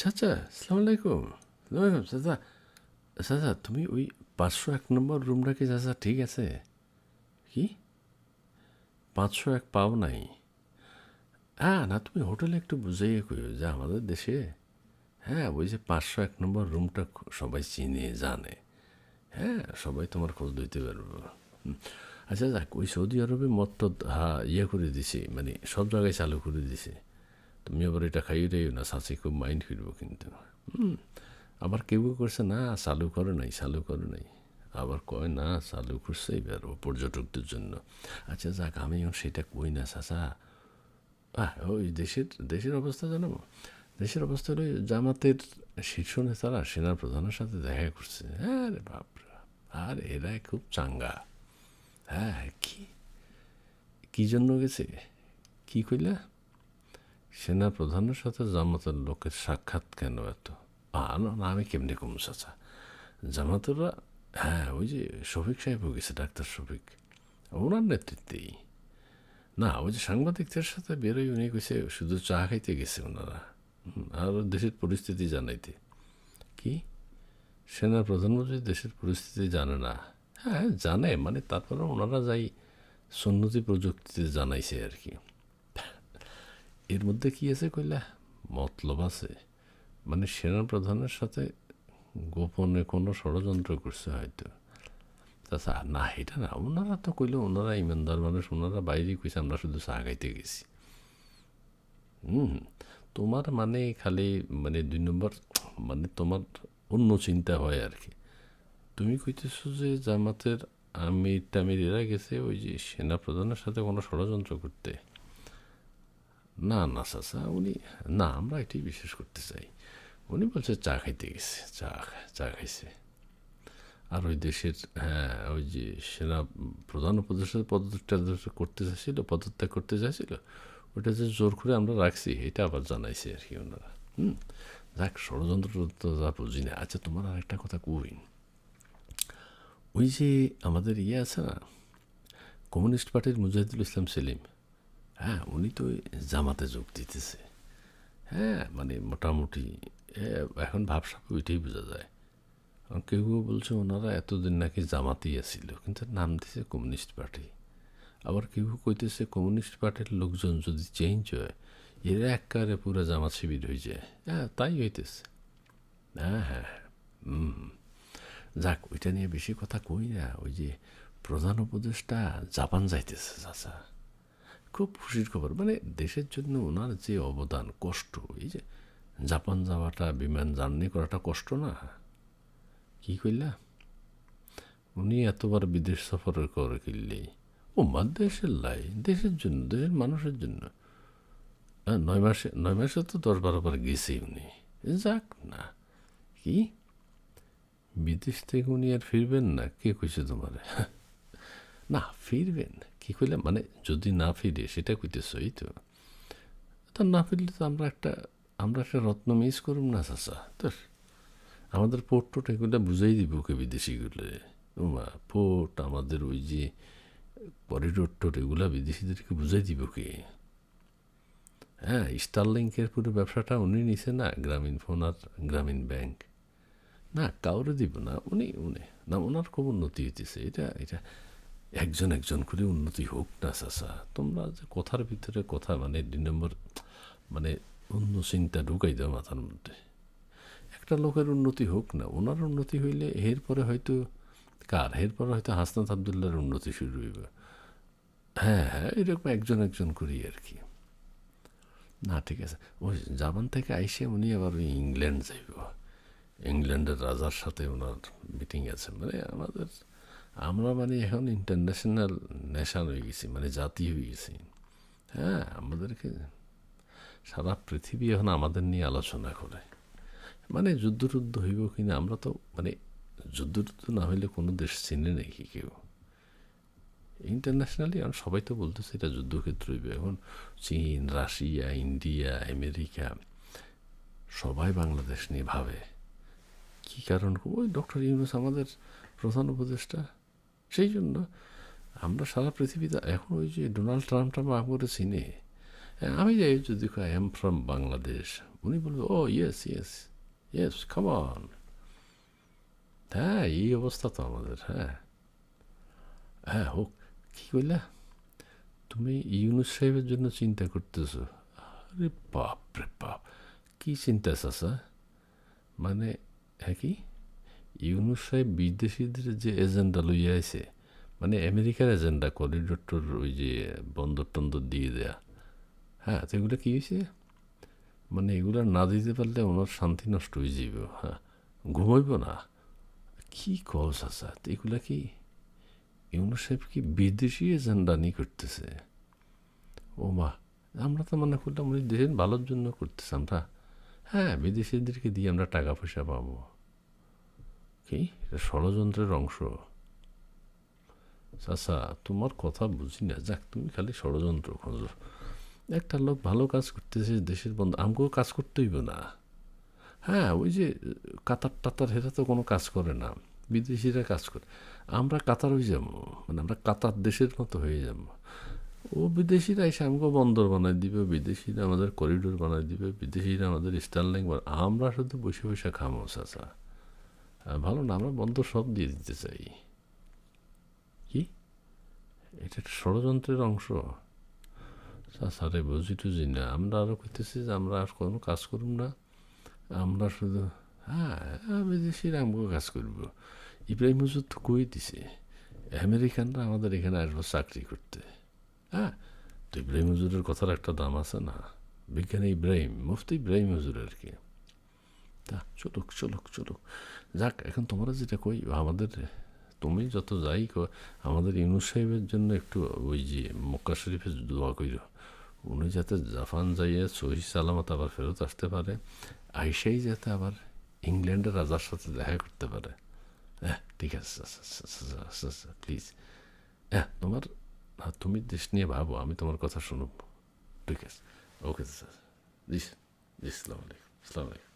চাচা সালাম আলাইকুম ওয়ালাইকুম, চাচা চাচা তুমি ওই পাঁচশো এক নম্বর রুমটা কি চাচা ঠিক আছে? কি? পাঁচশো এক পাও নাই। হ্যাঁ না তুমি হোটেলে একটু বুঝাইয়ে কইও যে আমাদের দেশে হ্যাঁ ওই যে পাঁচশো এক নম্বর রুমটা সবাই চিনে জানে। হ্যাঁ সবাই তোমার খোঁজ দিতে পারব। আচ্ছা যাক ওই সৌদি আরবে টদ হ্যাঁ ইয়ে করে দিছে মানে সব জায়গায় চালু করে দিছে। তুমি আবার এটা খাইয়ে দিও না শাসি খুব মাইন্ড ফিরবো কিন্তু হুম আবার কেউ করছে না চালু করে নাই চালু করে নাই আবার কয় না চালু করছে এবার ও পর্যটকদের জন্য আচ্ছা যাক আমি সেটা কই না চাচা আহ, ওই দেশের দেশের অবস্থা জানাব দেশের অবস্থা হলো জামাতের শীর্ষ নেতারা সেনা প্রধানের সাথে দেখা করছে হ্যাঁ রে বাপরে বাপ। আর এরা খুব চাঙ্গা হ্যাঁ কি কি জন্য গেছে কি কইলা সেনা প্রধানের সাথে জামাতের লোকের সাক্ষাৎ কেন এত? না না, আমি কেমনি কম চাচা? জামাতেরা হ্যাঁ ওই যে শফিক সাহেবও গেছে ডাক্তার শফিক। ওনার নেতৃত্বেই। না ওই যে সাংবাদিকদের সাথে বেরোই উনি কইছে শুধু চা খাইতে গেছে ওনারা। আর দেশের পরিস্থিতি জানাইতে। কি? সেনা প্রধানমন্ত্রী দেশের পরিস্থিতি জানে না? হ্যাঁ জানে মানে তারপরে ওনারা যাই সন্নতি প্রযুক্তিতে জানাইছে আর কি। এর মধ্যে কি আছে কইলা? মতলব আছে। মানে সেনা প্রধানের সাথে গোপনে কোনো ষড়যন্ত্র করছে হয়তো। আচ্ছা না, এটা না, ওনারা তো কইলো, ওনারা ইমানদার মানুষ, ওনারা বাইরে কইছে, আমরা শুধু চা খাইতে গেছি। হুম, তোমার মানে খালি মানে দুই নম্বর মানে তোমার অন্য চিন্তা হয় আর কি তুমি কইতেছো যে জামাতের আমির টামির এরা গেছে ওই যে সেনা প্রধানের সাথে কোনো ষড়যন্ত্র করতে। না না চাচা উনি, না, আমরা এটাই বিশ্বাস করতে চাই। উনি বলছে, চা খাইতে গেছে, চা চা খাইছে। আর ওই দেশের হ্যাঁ ওই যে সেনা প্রধান উপদেষ্টা পদত্যাগ করতে চাইছিল, পদত্যাগ করতে চাইছিল ওটা যে জোর করে আমরা রাখছি, এটা আবার জানাইছে আর কি ওনারা। হুম? যাক, ষড়যন্ত্র তো যা বুঝি না। আচ্ছা তোমার আর একটা কথা কই। ওই যে আমাদের ইয়ে আছে না, কমিউনিস্ট পার্টির মুজাহিদুল ইসলাম সেলিম হ্যাঁ উনি তো জামাতে যোগ দিতেছে। হ্যাঁ মানে মোটামুটি এখন ভাবসাব ওইটাই বোঝা যায়। কেউ কেউ বলছে ওনারা এতদিন নাকি জামাতেই আসছিল কিন্তু নাম দিছে কমিউনিস্ট পার্টি। আবার কেউ কইতেছে কমিউনিস্ট পার্টির লোকজন যদি চেঞ্জ হয়, এরা একবারে পুরো জামাত শিবির হয়ে যায়। হ্যাঁ তাই হইতেছে। হ্যাঁ হ্যাঁ হুম। যাক, ওইটা নিয়ে বেশি কথা কই না, ওই যে প্রধান উপদেষ্টা জাপান যাইতেছে, চাচা। খুব খুশির খবর। মানে দেশের জন্য ওনার যে অবদান কষ্ট এই যে জাপান যাওয়াটা বিমান জার্নি করাটা কষ্ট না? কি কইলা? উনি এতবার বিদেশ সফর করে কিনলেই ও মা দেশের লাই দেশের জন্য দেশের মানুষের জন্য। হ্যাঁ, নয় মাসে নয় মাসে তো দশ বারো বার গেছেই উনি। যাক না কি? বিদেশ থেকে উনি আর ফিরবেন না? কে কইছে তোমার? না ফিরবেন। কি কইলে মানে যদি না ফিরে, সেটা কইতেছ, এই তো। তা না ফিরলে তো আমরা একটা আমরা একটা রত্ন মিস করুম না, চাচা। তোর আমাদের পোর্ট টোট এগুলো বুঝাই দিব ওকে বিদেশিগুলো। ওমা পোর্ট, আমাদের ওই যে করিডোর টোট এগুলা বিদেশিদেরকে বুঝাই দিব কে হ্যাঁ স্টারলিংকের পুরো ব্যবসাটা উনি নিছে না, গ্রামীণ ফোন আর গ্রামীণ ব্যাংক। না, কাউরে দিব না, উনি উনি। না, ওনার খুব উন্নতি হইতেছে। এটা এটা একজন একজন করে উন্নতি হোক না, চাচা। তোমরা যে কথার ভিতরে কথা মানে দুই নম্বর মানে অন্য চিন্তা ঢুকাই দাও মাথার মধ্যে। একটা লোকের উন্নতি হোক না, ওনার উন্নতি হইলে এরপরে হয়তো, কার? এরপরে হয়তো হাসনাত আবদুল্লার উন্নতি শুরু হইব। হ্যাঁ হ্যাঁ এরকম একজন একজন করি আর কি। না, ঠিক আছে। ওই জাপান থেকে আইসে উনি আবার ওই ইংল্যান্ড যাইব। ইংল্যান্ডের রাজার সাথে ওনার মিটিং আছে। মানে আমাদের আমরা মানে এখন ইন্টারন্যাশনাল নেশান হয়ে গেছি মানে জাতি হয়ে গেছি। হ্যাঁ আমাদেরকে সারা পৃথিবী এখন আমাদের নিয়ে আলোচনা করে। মানে যুদ্ধ টুদ্ধ হইব কিনা আমরা তো মানে যুদ্ধ টুদ্ধ না হইলে কোনো দেশ চিনে নেই কি কেউ। ইন্টারন্যাশনালি এখন সবাই তো বলতেছে এটা যুদ্ধক্ষেত্র হইবে। এখন চীন, রাশিয়া, ইন্ডিয়া, আমেরিকা, সবাই বাংলাদেশ নিয়ে ভাবে। কী কারণ? ওই ডক্টর ইউনুস আমাদের প্রধান উপদেষ্টা। সেই জন্য আমরা সারা পৃথিবীতে এখন ওই যে ডোনাল্ড ট্রাম্প ট্রাম্প করে চিনে আমি যাই যদি আই এম ফ্রম বাংলাদেশ উনি বলবে ও ইয়েস ইয়েস ইয়েস খামন হ্যাঁ এই অবস্থা তো আমাদের হ্যাঁ। হ্যাঁ হোক, কী কইলা? তুমি ইউনুস সাহেবের জন্য চিন্তা করতেছো। আরে বাপ রে বাপ, কী চিন্তা চাচা মানে হ্যাঁ কি? ইউনুস সাহেব বিদেশিদের যে এজেন্ডা লইয়া আছে মানে আমেরিকার এজেন্ডা করিডোর ওই যে বন্দর টন্দর দিয়ে দেয়া হ্যাঁ তো এগুলো কী হয়েছে মানে এগুলো না দিতে পারলে ওনার শান্তি নষ্ট হয়ে যাবে হ্যাঁ ঘুমাইব না। কি কস আসা তো এগুলা কি? ইউনুস সাহেব কি বিদেশি এজেন্ডা নিয়ে করতেছে? ও মা, আমরা তো মনে করলাম উনি দেশের ভালোর জন্য করতেছে, আমরা হ্যাঁ বিদেশিদেরকে দিয়ে আমরা টাকা পয়সা পাবো। কি? এটা ষড়যন্ত্রের অংশ। চাচা তোমার কথা বুঝি না। যাক, তুমি খালি ষড়যন্ত্র খোঁজো। একটা লোক ভালো কাজ করতেছে, দেশের বন্ধু। আমাকেও কাজ করতে হইব না। হ্যাঁ ওই যে, কাতার টাতার, হেরা তো কোনো কাজ করে না। বিদেশিরা কাজ করে। আমরা কাতার হয়ে যাব। মানে আমরা কাতার দেশের মতো হয়ে যাব। ও বিদেশিরা এসে আমাকে বন্দর বানাই দিবে, বিদেশিরা আমাদের করিডোর বানাই দিবে, বিদেশিরা আমাদের স্টারলিং আমরা শুধু বসে বসে খামো, চাচা। ভালো না, আমরা বন্ধ সব দিয়ে দিতে চাই। কি? এটা ষড়যন্ত্রের অংশ। সারে বুঝি টুঝি না। আমরা আরও করতেছি যে আমরা আর কোনো কাজ করব না। আমরা শুধু হ্যাঁ বিদেশিরা আমাকে কাজ করব। ইব্রাহিম হুজুর তো কই দিছে? আমেরিকানরা আমাদের এখানে আসব চাকরি করতে। হ্যাঁ তো ইব্রাহিম হুজুরের কথার একটা দাম আছে না? বিজ্ঞানী ইব্রাহিম, মুফতি ইব্রাহিম হুজুর আর কি। তা চলুক চলুক চলুক যাক এখন তোমরা যেটা কই আমাদের তুমি যত যাই আমাদের ইউনুস সাহেবের জন্য একটু ওই যে মক্কা শরীফে দোয়া কইর। উনি যাতে জাপান যাইয়ে সহি সালামত আবার ফেরত আসতে পারে আইসাই যাতে আবার ইংল্যান্ডের রাজার সাথে দেখা করতে পারে। হ্যাঁ ঠিক আছে প্লিজ হ্যাঁ তোমার হ্যাঁ, তুমি দেশ নিয়ে ভাবো আমি তোমার কথা শুনব ঠিক আছে। ওকে স্যার জি জি সালাম আলাইকুম সালাম আলাইকুম।